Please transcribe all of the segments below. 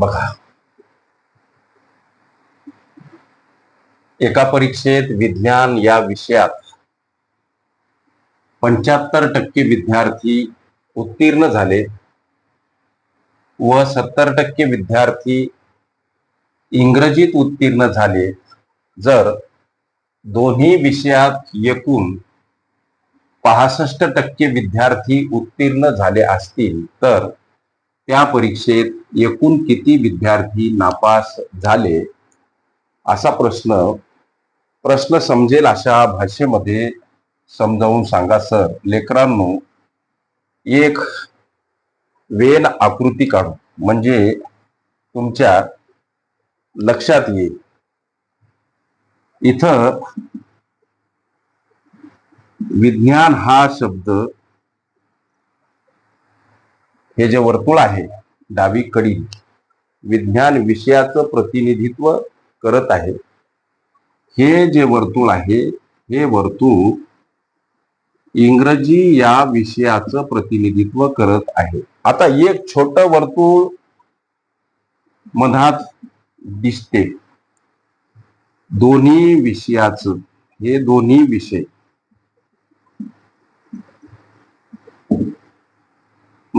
बघा. एका परीक्षेत विज्ञान या विषयात पंच्याहत्तर टक्के विद्यार्थी उत्तीर्ण झाले व सत्तर टक्के विद्यार्थी इंग्रजीत उत्तीर्ण झाले. जर दोन्ही विषयात एकूण पासष्ट टक्के विद्यार्थी उत्तीर्ण झाले असतील तर त्या परीक्षेत एकूण किती विद्यार्थी नापास झाले? असा प्रश्न प्रश्न समजेल अशा भाषेमध्ये समजावून सांगा सर. लेकरांनो एक वेन आकृती काढू. म्हणजे तुमच्या लक्षात येईल. इथं विज्ञान हा शब्द हे जे वर्तुळ आहे डावीकडील विज्ञान विषयाचं प्रतिनिधित्व करत आहे. हे जे वर्तुळ आहे हे वर्तुळ इंग्रजी या विषयाचं प्रतिनिधित्व करत आहे. आता एक छोट वर्तुळ मधात दिसते. दोन्ही विषयाचं हे दोन्ही विषय.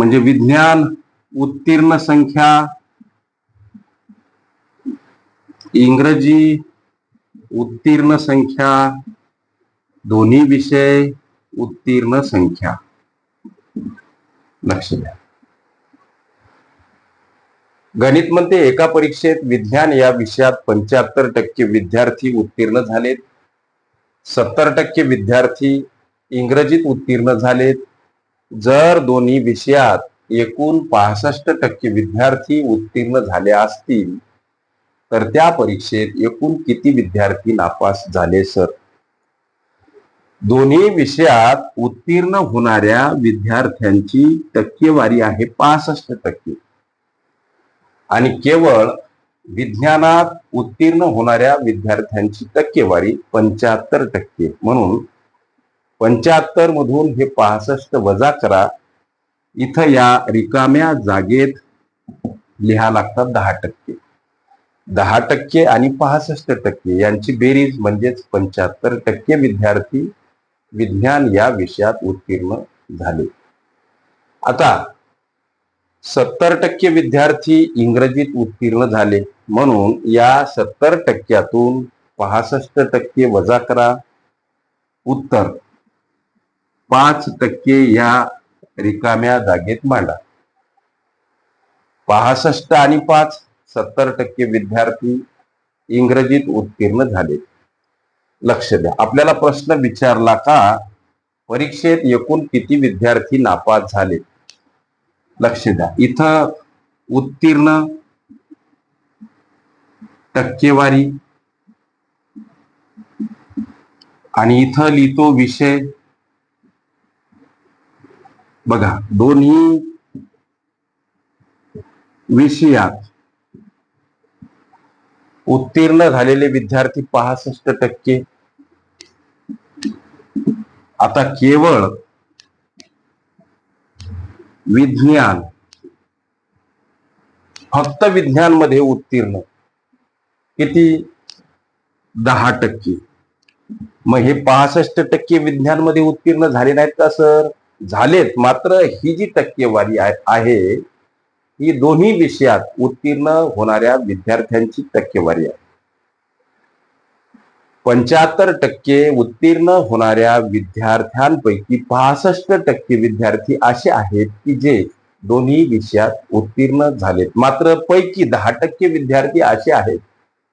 म्हणजे विज्ञान उत्तीर्ण संख्या इंग्रजी उत्तीर्ण संख्या दोन्ही विषय उत्तीर्ण संख्या. लक्ष द्या. गणित म्हणते एका परीक्षेत विज्ञान या विषयात पंच्याहत्तर टक्के विद्यार्थी उत्तीर्ण झालेत. सत्तर टक्के विद्यार्थी इंग्रजीत उत्तीर्ण झालेत. जर दोन्ही विषयात एकूण पासष्ट टक्के विद्यार्थी उत्तीर्ण झाले असतील तर त्या परीक्षेत एकूण किती विद्यार्थी नापास झाले सर? दोन्ही विषयात उत्तीर्ण होणाऱ्या विद्यार्थ्यांची टक्केवारी आहे पासष्ट टक्के. आणि केवळ विज्ञानात उत्तीर्ण होणाऱ्या विद्यार्थ्यांची टक्केवारी पंच्याहत्तर टक्के. म्हणून पंच्याहत्तर मधून हे पासष्ट वजा करा. इथं या रिकाम्या जागेत लिहा लागतात दहा टक्के. दहा टक्के आणि पासष्ट टक्के यांची बेरीज म्हणजेच पंच्याहत्तर टक्के विद्यार्थी विज्ञान या विषयात उत्तीर्ण झाले. आता सत्तर टक्के विद्यार्थी इंग्रजीत उत्तीर्ण झाले. म्हणून या सत्तर टक्क्यातून पासष्ट टक्के वजा करा. उत्तर. पाच टक्के या रिकाम्या जागेत मांडा. पासष्ट आणि पाच सत्तर टक्के विद्यार्थी इंग्रजीत उत्तीर्ण झाले. लक्ष द्या. आपल्याला प्रश्न विचारला का? परीक्षेत एकूण किती विद्यार्थी नापास झाले? लक्ष द्या. इथं उत्तीर्ण टक्केवारी आणि इथं लिहितो विषय बघा दोन्ही विषयात उत्तीर्ण झालेले विद्यार्थी पासष्ट टक्के. आता केवळ विज्ञान फक्त विज्ञानमध्ये उत्तीर्ण किती? दहा टक्के. मग हे पासष्ट टक्के विज्ञानमध्ये उत्तीर्ण झाले नाहीत का सर? झालेत. मात्र ही जी टक्केवारी आहे ही दोन्ही विषयात उत्तीर्ण होणाऱ्या विद्यार्थ्यांची टक्केवारी आहे. पंच्याहत्तर टक्के उत्तीर्ण होणाऱ्या विद्यार्थ्यांपैकी पासष्ट टक्के विद्यार्थी असे आहेत की जे दोन्ही विषयात उत्तीर्ण झालेत. मात्र पैकी दहा टक्के विद्यार्थी असे आहेत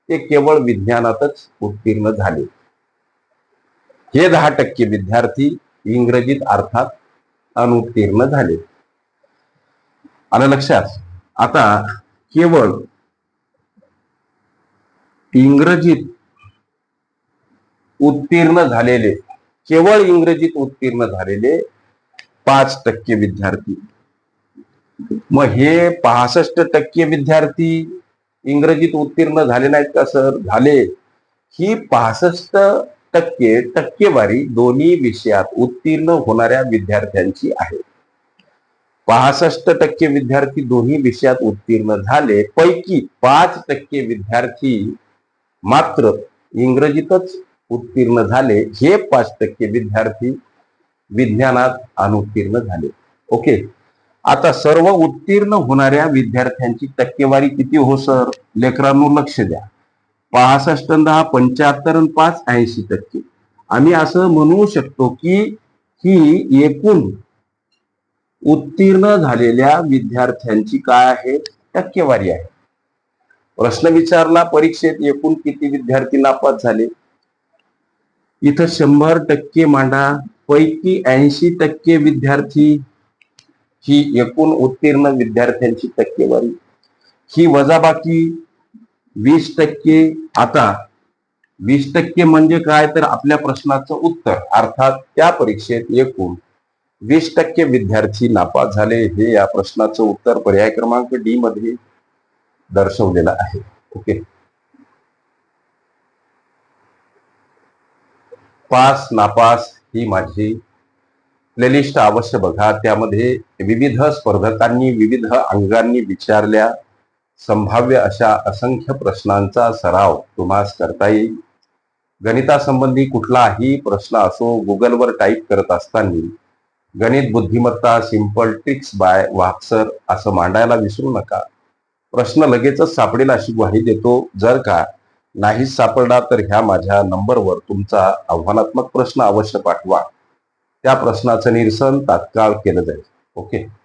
ते केवळ विज्ञानातच उत्तीर्ण झाले हे दहा टक्के विद्यार्थी इंग्रजीत अर्थात अनुत्तीर्ण झाले. आलं लक्षात आता केवळ इंग्रजीत उत्तीर्ण झालेले केवळ इंग्रजीत उत्तीर्ण झालेले पाच टक्के विद्यार्थी. मग हे पासष्ट टक्के विद्यार्थी इंग्रजीत उत्तीर्ण झाले नाहीत का सर? झाले. ही पासष्ट टक्के टक्केवारी दोन्ही विषयात उत्तीर्ण होणाऱ्या विद्यार्थ्यांची आहे. पासष्ट टक्के विद्यार्थी दोन्ही विषयात उत्तीर्ण झाले पैकी पाच टक्के विद्यार्थी मात्र इंग्रजीतच उत्तीर्ण झाले. हे पाच टक्के विद्यार्थी विज्ञानात अनुत्तीर्ण झाले. ओके? आता सर्व उत्तीर्ण होणाऱ्या विद्यार्थ्यांची टक्केवारी किती हो सर? लेकरांनो लक्ष द्या. पासष्ट दहा पंच्याहत्तर आणि पाच ऐंशी टक्के. आम्ही असं म्हणू शकतो की ही एकूण उत्तीर्ण झालेल्या विद्यार्थ्यांची काय आहे? टक्केवारी आहे. प्रश्न विचारला परीक्षेत एकूण किती विद्यार्थी नापास झाले? इथं शंभर टक्के मांडा पैकी ऐंशी टक्के विद्यार्थी ही एकूण उत्तीर्ण विद्यार्थ्यांची टक्केवारी. ही वजाबाकी वीस टक्के आता वीस टक्के म्हणजे काय? तर आपल्या प्रश्नाचं उत्तर. अर्थात त्या परीक्षेत एकूण वीस टक्के विद्यार्थी नापास झाले हे या प्रश्नाचं उत्तर पर्याय क्रमांक डी मध्ये दर्शवलेलं आहे. ओके? पास नापास ही माझी प्लेलिस्ट अवश्य बघा. त्यामध्ये विविध स्पर्धकांनी विविध अंगांनी विचारल्या. संभाव्य अशा असंख्य प्रश्नांचा सराव तुम्हास करता येईल. गणितासंबंधी कुठलाही प्रश्न असो गुगलवर टाईप करत असताना गणित बुद्धिमत्ता सिंपल ट्रिक्स बाय वाक्सर असं मांडायला विसरू नका. प्रश्न लगेचच सापडेल अशी ग्वाही देतो. जर का नाहीच सापडला तर ह्या माझ्या नंबरवर तुमचा आव्हानात्मक प्रश्न अवश्य पाठवा. त्या प्रश्नाचं निरसन तात्काळ केलं जाईल. ओके?